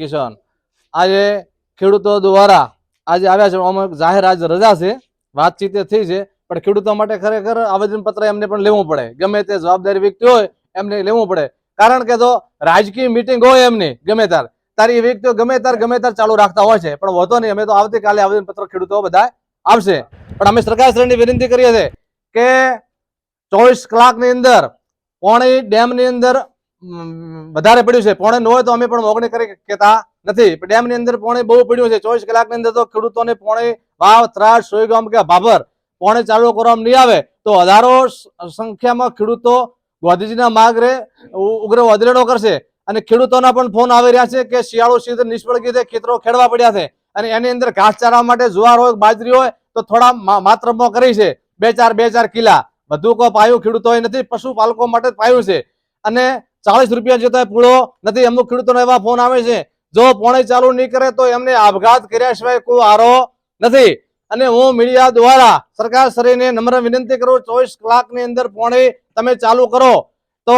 કિશન. આજે ખેડૂતો દ્વારા આજે આવ્યા છે. અમુક જાહેર આજે રજા છે. વાતચીત થઈ છે. પણ ખેડૂતો માટે ખરેખર આવેદનપત્ર એમને પણ લેવું પડે. ગમે તે જવાબદારી વ્યક્તિ હોય, એમને લેવું પડે. કારણ કે જો રાજકીય મિટિંગ હોય એમની, ગમે તાર તારી વ્યક્તિઓ ગમે તાર ગમે તાર ચાલુ રાખતા હોય છે. પણ હોતો નહીં. અમે તો આવતીકાલે આવેદનપત્ર ખેડૂતો બધા આવશે. પણ અમે સરકાર શ્રેણી વિનંતી કરીએ છીએ કે ચોવીસ કલાકની અંદર પોણી ડેમની અંદર વધારે પડ્યું છે. પોણે ન હોય તો અમે પણ મોગણી કરી કેતા નથી. ડેમની અંદર પોણે બહુ પડ્યું છે. ચોવીસ કલાકની અંદર તો ખેડૂતોને પોણે વાવ, ત્રાસ, સોયગામ કે ભાભર પોણે ચાલુ કરવામાં નહીં આવે. તો હજારો સંખ્યામાં ખેડૂતો ગાંધીજીના માર્ગરે ઉગ્ર વધરેડો કરશે. અને ખેડૂતોના પણ ફોન આવી રહ્યા છે કે શિયાળુ સીઝન નિષ્ફળ ગઈ ખેતરો ખેડવા પડ્યા છે. અને એની અંદર ઘાસચારા માટે જુવાર હોય, બાજરી હોય, તો થોડા માત્રમાં કરી છે. બે ચાર બે ચાર કિલા. બધું કો પાયું ખેડૂતોએ નથી. પશુપાલકો માટે પાયું છે. અને ચાલીસ રૂપિયા જતા પૂળો નથી અમુક ખેડૂતોને એવા ફોન આવે છે. જો પોણે ચાલુ નહીં કરે તો એમને આપઘાત કર્યા સિવાય કોઈ આરો નથી. અને હું મીડિયા દ્વારા સરકાર શ્રીને નમ્ર વિનંતી કરું, ચોવીસ કલાકની અંદર પોણે તમે ચાલુ કરો. તો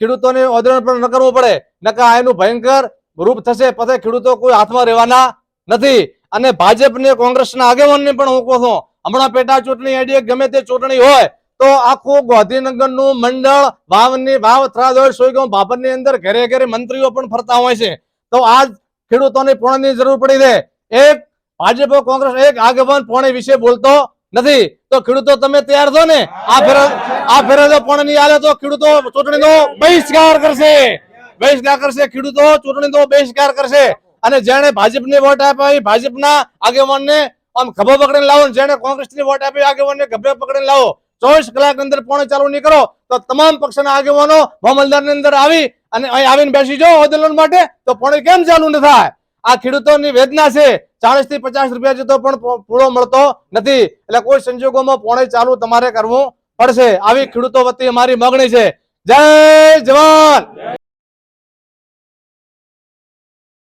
ખેડૂતોને ઓદરણ પણ ન કરવું પડે. નકા એનું ભયંકર રૂપ થશે, પછી ખેડૂતો કોઈ હાથમાં રહેવાના નથી. અને ભાજપ ને કોંગ્રેસના આગેવાનને પણ હું કહું છું, હમણાં પેટા ચૂંટણી આઈડીએ ગમે તે ચૂંટણી હોય તો આખું ગાંધીનગરનું મંડળ વાવની વાવ ત્રાદોડ સોયગામ ભાભરની અંદર ઘરે ઘરે મંત્રીઓ પણ ફરતા હોય છે. તો આજ ખેડૂતોને પોણની જરૂર પડી છે. એક ભાજપ કોંગ્રેસ એક આગેવાન પોણે વિશે બોલતો નથી. તો ખેડૂતો તમે તૈયાર છો ને? આ ફેરા આ ફેરા જો પોણે આલે તો ખેડૂતો ચૂંટણીનો બહિષ્કાર કરશે. બહિષ્કાર કરશે. ખેડૂતો ચૂંટણીનો બહિષ્કાર કરશે. અને જેણે ભાજપને વોટ આપ્યા એ ભાજપના આગેવાનને આમ ખભો પકડીને લાવો જેને કોંગ્રેસ કોંગ્રેસની વોટ આપી, આગેવાનને ખભે પકડીને લાવો. ચોવીસ કલાક અંદર પોણે ચાલુ નીકળો તો તમામ પક્ષના આગેવાનો મામલદારની અંદર આવી અને અહીં આવીને બેસી જાઓ આંદોલન માટે તો પોણે કેમ ચાલુ ન થાય? આ ખેડૂતોની વેદના છે. ચાલીસથી પચાસ રૂપિયા જેટલો પણ પૂરો મળતો નથી. એટલે કોઈ સંજોગોમાં પોણે ચાલુ તમારે કરવું પડશે. આવી ખેડૂતો વતી અમારી માગણી છે. જય જવાન!